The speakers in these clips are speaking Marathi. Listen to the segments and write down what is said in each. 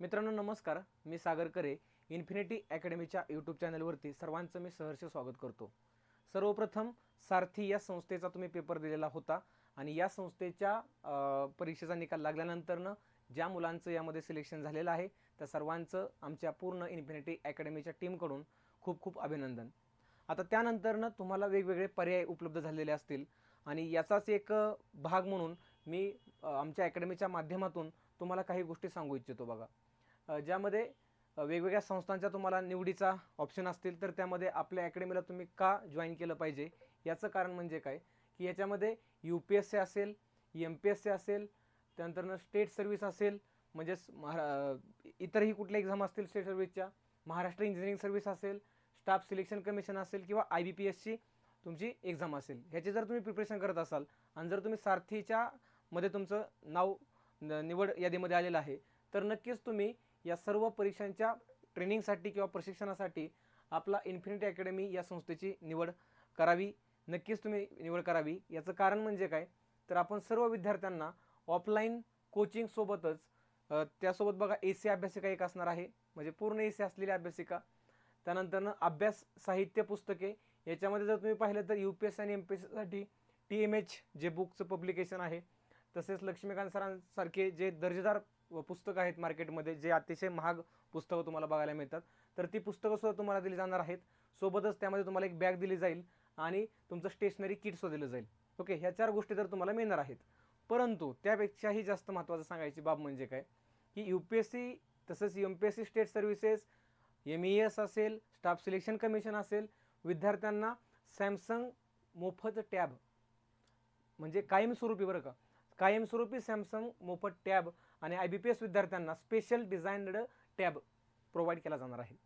मित्रांनो नमस्कार. मी सागर करे इन्फिनिटी अकॅडमीच्या यूट्यूब चॅनलवरती सर्वांचं मी सहर्ष स्वागत करतो. सर्वप्रथम सारथी या संस्थेचा तुम्ही पेपर दिलेला होता आणि या संस्थेच्या परीक्षेचा निकाल लागल्यानंतरनं ज्या मुलांचं यामध्ये सिलेक्शन झालेलं आहे त्या सर्वांचं आमच्या पूर्ण इन्फिनिटी अकॅडमीच्या टीमकडून खूप खूप अभिनंदन. आता त्यानंतरनं तुम्हाला वेगवेगळे पर्याय उपलब्ध झालेले असतील आणि याचाच एक भाग म्हणून मी आमच्या अकॅडमीच्या माध्यमातून तुम्हाला काही गोष्टी सांगू इच्छितो बघा. ज्यामध्ये वेगवेगळ्या संस्थांच्या तुम्हाला निवडीचा ऑप्शन असतील तर त्यामध्ये आपल्या अकॅडमीला तुम्ही का जॉईन केलं पाहिजे? याचं कारण म्हणजे काय? की याच्यामध्ये यू पी एस सी असेल एम पी एस सी असेल त्यानंतरनं स्टेट सर्व्हिस असेल म्हणजेच महारा इतरही कुठल्या एक्झाम असतील स्टेट सर्व्हिसच्या महाराष्ट्र इंजिनिअरिंग सर्व्हिस असेल स्टाफ सिलेक्शन कमिशन असेल किंवा आय बी पी एसची तुमची एक्झाम असेल. ह्याची जर तुम्ही प्रिपरेशन करत असाल आणि जर तुम्ही सारथीच्या मध्ये तुमचं नाव न- निवड यादीमध्ये आलेलं आहे तर नक्कीच तुम्ही या सर्व परीक्षांच्या ट्रेनिंगसाठी किंवा प्रशिक्षणासाठी आपला इन्फिनिटी अकॅडमी या संस्थेची निवड करावी. नक्कीच तुम्ही निवड करावी. याचं कारण म्हणजे काय? तर आपण सर्व विद्यार्थ्यांना ऑफलाईन कोचिंगसोबतच त्यासोबत बघा ए सी अभ्यासिका एक असणार आहे. म्हणजे पूर्ण ए सी असलेली अभ्यासिका. त्यानंतरनं अभ्यास साहित्य पुस्तके. याच्यामध्ये जर तुम्ही पाहिलं तर यू पी एस आणि एम पी एससाठी टी एम एच जे बुकचं पब्लिकेशन आहे. तसेच लक्ष्मीकांत सरांसारखे जे दर्जेदार पुस्तकं आहेत मार्केटमध्ये जे अतिशय महाग पुस्तकं तुम्हाला बघायला मिळतात. तर ती पुस्तकंसुद्धा तुम्हाला दिली जाणार आहेत. सोबतच त्यामध्ये तुम्हाला एक बॅग दिली जाईल आणि तुमचं स्टेशनरी किटसुद्धा दिलं जाईल. ओके ह्या चार गोष्टी तर तुम्हाला मिळणार आहेत. परंतु त्यापेक्षाही जास्त महत्त्वाचं सांगायची बाब म्हणजे काय? की यू पी एस सी तसंच M P S C state services M E S असेल स्टाफ सिलेक्शन कमिशन असेल विद्यार्थ्यांना सॅमसंग मोफत टॅब म्हणजे कायमस्वरूपी बरं का कायमस्वरूपी सॅमसंग मोफत टॅब आणि आय बी पी एस विद्यार्थ्यांना स्पेशल डिझाईन्ड टॅब प्रोव्हाइड केला जाणार आहे.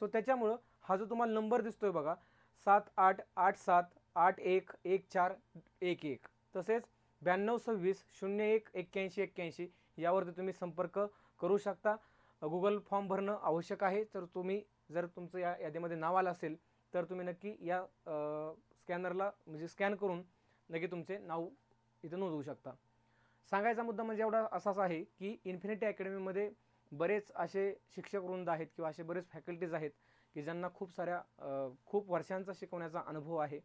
सो त्याच्यामुळं हा जो तुम्हाला नंबर दिसतोय बघा सात आठ आठ सात आठ एक एक चार एक एक. तसेच ब्याण्णव सव्वीस शून्य एक एक्क्याऐंशी एक्क्याऐंशी यावरती तुम्ही संपर्क करू शकता. गुगल फॉर्म भरणं आवश्यक आहे. तर तुम्ही जर तुमचं या यादीमध्ये नाव आलं असेल तर तुम्ही नक्की या स्कॅनरला म्हणजे स्कॅन करून नक्की तुमचे नाव इथं नोंदवू शकता. सांगायचा मुद्दा म्हणजे एवढा असाच आहे की इन्फिनिटी अकॅडमीमध्ये बरेच असे शिक्षक वृंद आहेत किंवा असे बरेच फॅकल्टीज आहेत की ज्यांना खूप साऱ्या खूप वर्षांचा शिकवण्याचा अनुभव आहे.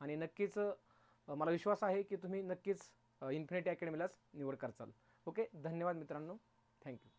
आणि नक्कीच मला विश्वास आहे की तुम्ही नक्कीच इन्फिनिटी अकॅडमीलाच निवड करचाल. ओके? धन्यवाद मित्रांनो. थँक्यू